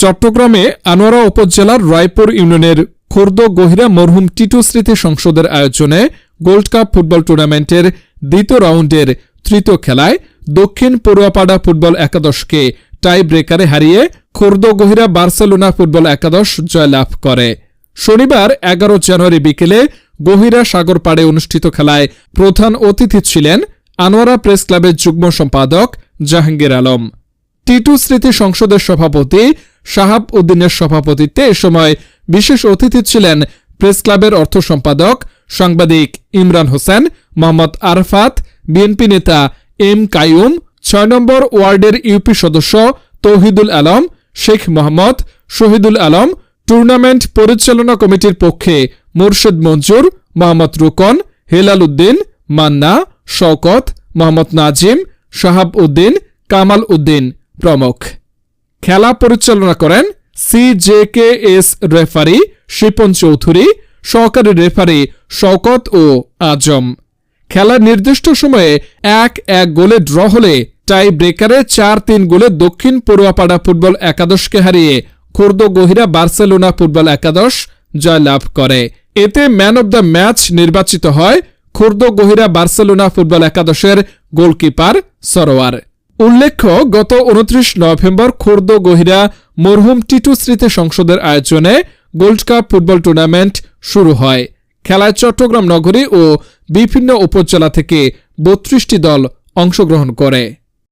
চট্টগ্রামে আনোয়ারা উপজেলার রায়পুর ইউনিয়নের খুর্দ গহিরা মরহুম টিটু স্মৃতি সংসদের আয়োজনে গোল্ড কাপ ফুটবল টুর্নামেন্টের দ্বিতীয় রাউন্ডের তৃতীয় খেলায় দক্ষিণ পড়ুয়াপাড়া ফুটবল একাদশকে টাই ব্রেকারে হারিয়ে খুর্দ গহিরা বার্সেলোনা ফুটবল একাদশ জয়লাভ করে। শনিবার এগারো জানুয়ারি বিকেলে গহিরা সাগর পাড়ে অনুষ্ঠিত খেলায় প্রধান অতিথি ছিলেন আনোয়ারা প্রেস ক্লাবের যুগ্ম সম্পাদক জাহাঙ্গীর আলম। টিটু স্মৃতি সংসদের সভাপতি, শাহাব উদ্দিনের সভাপতিত্বে এ সময় বিশেষ অতিথি ছিলেন প্রেস ক্লাবের অর্থ সম্পাদক সাংবাদিক ইমরান হোসেন, মোহাম্মদ আরফাত, বিএনপি নেতা এম কায়ুম ছয় নম্বর ওয়ার্ডের ইউপি সদস্য তৌহিদুল আলম, শেখ মোহাম্মদ, শহীদুল আলম, টুর্নামেন্ট পরিচালনা কমিটির পক্ষে মুর্শেদ মঞ্জুর, মোহাম্মদ রুকন, হেলাল উদ্দিন, মান্না, শওকত, মোহাম্মদ নাজিম, শাহাব উদ্দিন, কামাল উদ্দিন। প্রমুখ। খেলা পরিচালনা করেন C J K S referee Shipon Chowdhury, সহকারী রেফারি শওকত ও আজম। খেলার নির্দিষ্ট সময়ে এক এক গোলে ড্র হলে টাই ব্রেকারে চার তিন গোলে দক্ষিণ পড়ুয়াপাড়া ফুটবল একাদশকে হারিয়ে খুর্দ গহিরা বার্সেলোনা ফুটবল একাদশ জয়লাভ করে। এতে ম্যান অব দ্য ম্যাচ নির্বাচিত হয় খুর্দ গহিরা বার্সেলোনা ফুটবল একাদশের গোলকিপার সরোয়ার। উল্লেখ্য, গত উনত্রিশ নভেম্বর খোর্দ গহিরা মরহুম টিটু স্মৃতি সংসদের আয়োজনে গোল্ড কাপ ফুটবল টুর্নামেন্ট শুরু হয়। খেলায় চট্টগ্রাম নগরী ও বিভিন্ন উপজেলা থেকে বত্রিশটি দল অংশগ্রহণ করে।